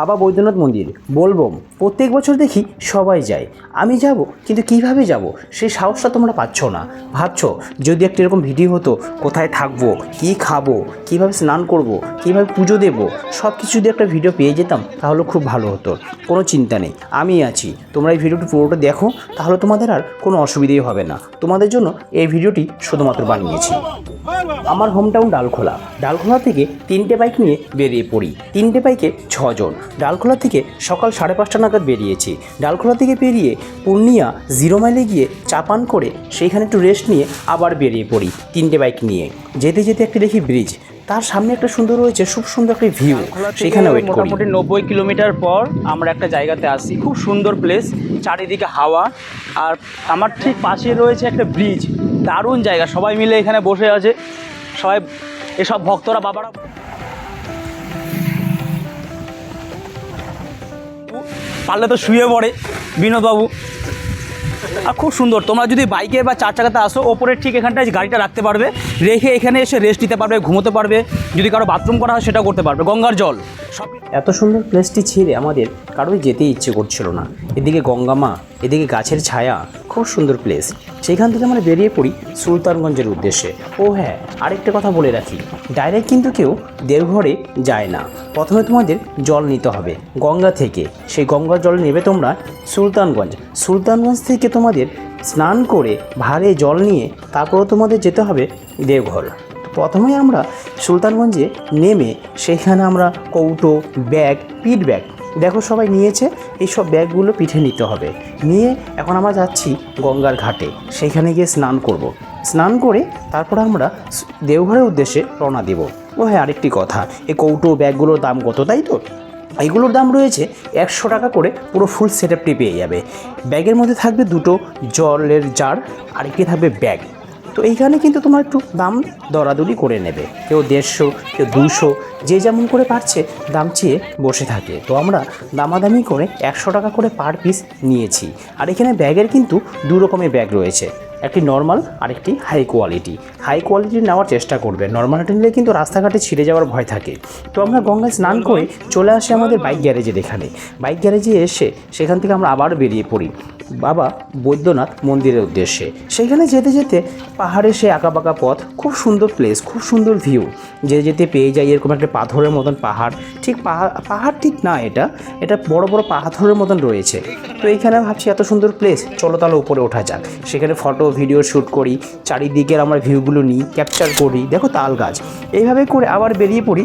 বাবা বৈদ্যনাথ মন্দির, বলব, প্রত্যেক বছর দেখি সবাই যায়। আমি যাব, কিন্তু কীভাবে যাব? সেই সাহসটা তোমরা পাচ্ছ না। ভাবছ, যদি একটা এরকম ভিডিও হতো, কোথায় থাকব, কি খাব, কীভাবে স্নান করব, কীভাবে পুজো দেব সব কিছু যদি একটা ভিডিও পেয়ে যেতাম, তাহলে খুব ভালো হতো। কোনো চিন্তা নেই, আমি আছি। তোমরা এই ভিডিওটি পুরোটা দেখো, তাহলে তোমাদের আর কোনো অসুবিধেই হবে না। তোমাদের জন্য এই ভিডিওটি শুধুমাত্র বানিয়েছি। আমার হোমটাউন ডালখোলা। ডালখোলা থেকে তিনটে বাইক নিয়ে বেরিয়ে পড়ি। তিনটে বাইকে ছজন। ডালখোলা থেকে সকাল সাড়ে পাঁচটা নাগাদ বেরিয়েছি। ডালখোলা থেকে বেরিয়ে পূর্ণিয়া জিরো মাইলে গিয়ে চাপান করে সেইখানে একটু রেস্ট নিয়ে আবার বেরিয়ে পড়ি তিনটে বাইক নিয়ে। যেতে যেতে একটি দেখি ব্রিজ তার সামনে একটা সুন্দর রয়েছে খুব সুন্দর একটা ভিউ সেখানে ওয়েট করি। মোটামুটি নব্বই কিলোমিটার পর আমরা একটা জায়গাতে আসি। খুব সুন্দর প্লেস চারিদিকে হাওয়া। আর আমার ঠিক পাশে রয়েছে একটা ব্রিজ দারুণ জায়গা। সবাই মিলে এখানে বসে আছে। সবাই, এসব ভক্তরা, বাবারা। পারলে তো শুয়ে পড়ে, বিনোদবাবু। আর খুব সুন্দর। তোমরা যদি বাইকে বা চার চাকাতে আসো ওপরে ঠিক এখানটায় গাড়িটা রাখতে পারবে। রেখে এখানে এসে রেস্ট নিতে পারবে, ঘুমোতে পারবে। যদি কারও বাথরুম করা হয় সেটাও করতে পারবে। গঙ্গার জল। এত সুন্দর প্লেসটি ছেড়ে আমাদের কারোই যেতেই ইচ্ছে করছিল না। এদিকে গঙ্গামা এদিকে গাছের ছায়া, খুব সুন্দর প্লেস সেখান থেকে আমরা বেরিয়ে পড়ি সুলতানগঞ্জের উদ্দেশ্যে। ও হ্যাঁ আরেকটা কথা বলে রাখি। ডাইরেক্ট কিন্তু কেউ দেওঘরে যায় না। প্রথমে তোমাদের জল নিতে হবে গঙ্গা থেকে। সেই গঙ্গার জল নেবে তোমরা সুলতানগঞ্জ। সুলতানগঞ্জ থেকে তোমাদের স্নান করে ভারে জল নিয়ে তারপরও তোমাদের যেতে হবে দেওঘর। প্রথমে আমরা সুলতানগঞ্জে নেমে সেখানে আমরা কৌটো, ব্যাগ পিট ব্যাগ, দেখো সবাই নিয়েছে, এই সব ব্যাগগুলো পিঠে নিতে হবে। নিয়ে এখন আমরা যাচ্ছি গঙ্গার ঘাটে, সেখানে গিয়ে স্নান করব। স্নান করে তারপর আমরা দেওঘরের উদ্দেশ্যে রওনা দেব। ও হ্যাঁ আরেকটি কথা, এই কৌটো, ব্যাগগুলোর দাম কত, তাই তো? এইগুলোর দাম রয়েছে একশো টাকা করে পুরো ফুল সেট আপটি পেয়ে যাবে। ব্যাগের মধ্যে থাকবে দুটো জলের জার আর আরেকটি থাকবে ব্যাগ। তো এইখানে কিন্তু তোমার একটু দাম দরাদরি করে নেবে। কেউ দেড়শো, কেউ দুশো, যে যেমন করে পারছে দাম চেয়ে বসে থাকে। তো আমরা দামাদামি করে একশো টাকা করে পার পিস নিয়েছি। আর এখানে ব্যাগের কিন্তু দু রকমের ব্যাগ রয়েছে। একটি নর্মাল আরেকটি হাই কোয়ালিটি হাই কোয়ালিটি নেওয়ার চেষ্টা করবে। নর্মালটা নিলে কিন্তু রাস্তাঘাটে ছিঁড়ে যাওয়ার ভয় থাকে। তো আমরা গঙ্গায় স্নান করে চলে আসি আমাদের বাইক গ্যারেজের এখানে। বাইক গ্যারেজে এসে সেখান থেকে আমরা আবার বেরিয়ে পড়ি। বাবা বৈদ্যনাথ মন্দিরের উদ্দেশ্যে। সেখানে যেতে যেতে পাহাড়ে সে আঁকাবাঁকা পথ, খুব সুন্দর প্লেস খুব সুন্দর ভিউ যেতে যেতে পেয়ে যাই এরকম একটা পাথরের মতন পাহাড়। ঠিক পাহাড় পাহাড় ঠিক না এটা। এটা বড় বড় পাথরের মতন রয়েছে। তো এইখানে ভাবছি এত সুন্দর প্লেস চলো তাহলে উপরে ওঠা যাক। সেখানে ফটো ভিডিও শ্যুট করি, চারিদিকের আমার ভিউগুলো নিই ক্যাপচার করি, দেখো তাল গাছ। এইভাবে করে আবার বেরিয়ে পড়ি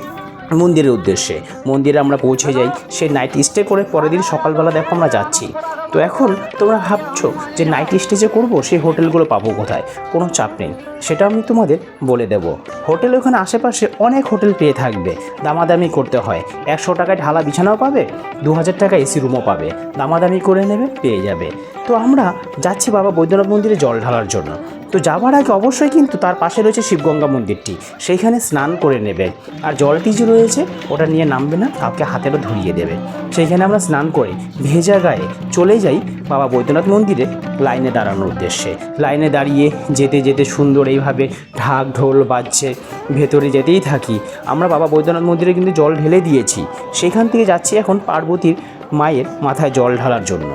মন্দিরের উদ্দেশ্যে। মন্দিরে আমরা পৌঁছে যাই সে নাইট স্টে করে পরের দিন সকালবেলা দেখো আমরা যাচ্ছি। তো এখন তোমরা ভাবছ যে নাইট স্টেজে করব, সেই হোটেলগুলো পাবো কোথায়? কোনো চাপ নেই। সেটা আমি তোমাদের বলে দেব। হোটেল ওখানে আশেপাশে অনেক হোটেল পেয়ে থাকবে। দামাদামি করতে হয়। একশো টাকায় ঢালা বিছানাও পাবে দু হাজার টাকা এসি রুমও পাবে। দামাদামি করে নেবে, পেয়ে যাবে। তো আমরা যাচ্ছি বাবা বৈদ্যনাথ মন্দিরে জল ঢালার জন্য। তো যাওয়ার আগে অবশ্যই কিন্তু তার পাশে রয়েছে শিবগঙ্গা মন্দিরটি। সেইখানে স্নান করে নেবে। আর জলটি যে রয়েছে, ওটা নিয়ে নামবে না কাউকে হাতেরও ধরিয়ে দেবে। সেইখানে আমরা স্নান করে ভেজা গায়ে চলে যাই বাবা বৈদ্যনাথ মন্দিরে লাইনে দাঁড়ানোর উদ্দেশ্যে। লাইনে দাঁড়িয়ে যেতে যেতে সুন্দর এইভাবে ঢাক ঢোল বাজছে, ভেতরে যেতেই থাকি। আমরা বাবা বৈদ্যনাথ মন্দিরে কিন্তু জল ঢেলে দিয়েছি। সেখান থেকে যাচ্ছি এখন পার্বতীর মায়ের মাথায় জল ঢালার জন্য।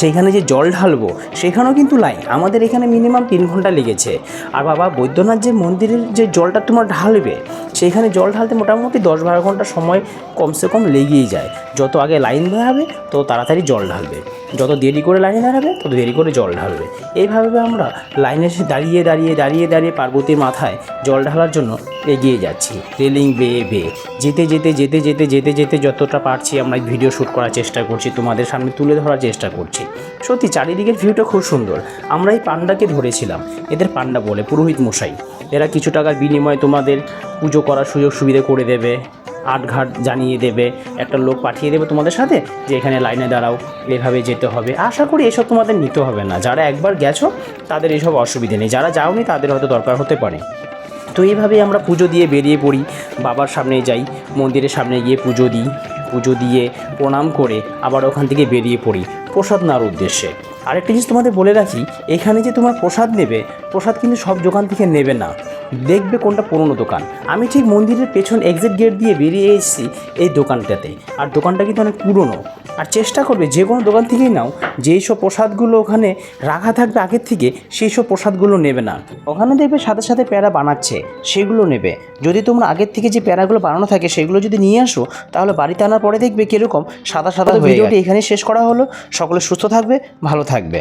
সেইখানে যে জল ঢালবো, সেখানেও কিন্তু লাইন আমাদের এখানে মিনিমাম তিন ঘণ্টা লেগেছে। আর বাবা, বৈদ্যনাথ যে মন্দিরের যে জলটা তোমার ঢালবে, সেইখানে জল ঢালতে মোটামুটি দশ বারো ঘণ্টা সময় কমসে কম লেগেই যায়। যত আগে লাইন দেওয়া হবে, তত তাড়াতাড়ি জল ঢালবে। যত দেরি করে লাইনে দাঁড়াবে, তত দেরি করে জল ঢালবে। এইভাবে আমরা লাইনে দাঁড়িয়ে দাঁড়িয়ে দাঁড়িয়ে দাঁড়িয়ে পার্বতীর মাথায় জল ঢালার জন্য এগিয়ে যাচ্ছি। রেলিং বেয়ে বেয়ে। যেতে যেতে যেতে যেতে যেতে যেতে যতটা পারছি আমরা ভিডিও শ্যুট করার চেষ্টা করছি, তোমাদের সামনে তুলে ধরার চেষ্টা করছি। সত্যি, চারিদিকের ভিউটা খুব সুন্দর। আমরা এই পান্ডাকে ধরেছিলাম, এদের পান্ডা বলে, পুরোহিত মশাই। এরা কিছু টাকার বিনিময়ে তোমাদের পুজো করার সুযোগ সুবিধা করে দেবে। আটঘাট জানিয়ে দেবে, একটা লোক পাঠিয়ে দেবে তোমাদের সাথে যে এখানে লাইনে দাঁড়াও, এভাবে যেতে হবে। আশা করি এসব তোমাদের নিতে হবে না। যারা একবার গেছো, তাদের এসব অসুবিধে নেই। যারা যাওনি, তাদের হয়তো দরকার হতে পারে। তো এইভাবেই আমরা পুজো দিয়ে বেরিয়ে পড়ি। বাবার সামনে যাই, মন্দিরের সামনে গিয়ে পুজো দিই। পুজো দিয়ে প্রণাম করে আবার ওখান থেকে বেরিয়ে পড়ি প্রসাদ নেওয়ার উদ্দেশ্যে। আরেকটা জিনিস তোমাদের বলে রাখি এখানে যে তোমার প্রসাদ নেবে প্রসাদ কিন্তু সব দোকান থেকে নেবে না। দেখবে কোনটা পুরনো দোকান। আমি ঠিক মন্দিরের পেছন এক্সিট গেট দিয়ে বেরিয়ে এসেছি এই দোকানটাতে। আর দোকানটা কিন্তু অনেক পুরনো। আর চেষ্টা করবে যে কোনো দোকান থেকেই নাও যেই সব প্রসাদগুলো ওখানে রাখা থাকবে আগের থেকে সেই সব প্রসাদগুলো নেবে না। ওখানে দেখবে সাথে সাথে প্যারা বানাচ্ছে সেগুলো নেবে। যদি তোমরা আগের থেকে যে প্যারাগুলো বানানো থাকে সেগুলো যদি নিয়ে আসো তাহলে বাড়িতে আনার পরে দেখবে কীরকম সাদা সাদা ভিডিওটি এখানে শেষ করা হলো। সকলে সুস্থ থাকবে ভালো থাকবে।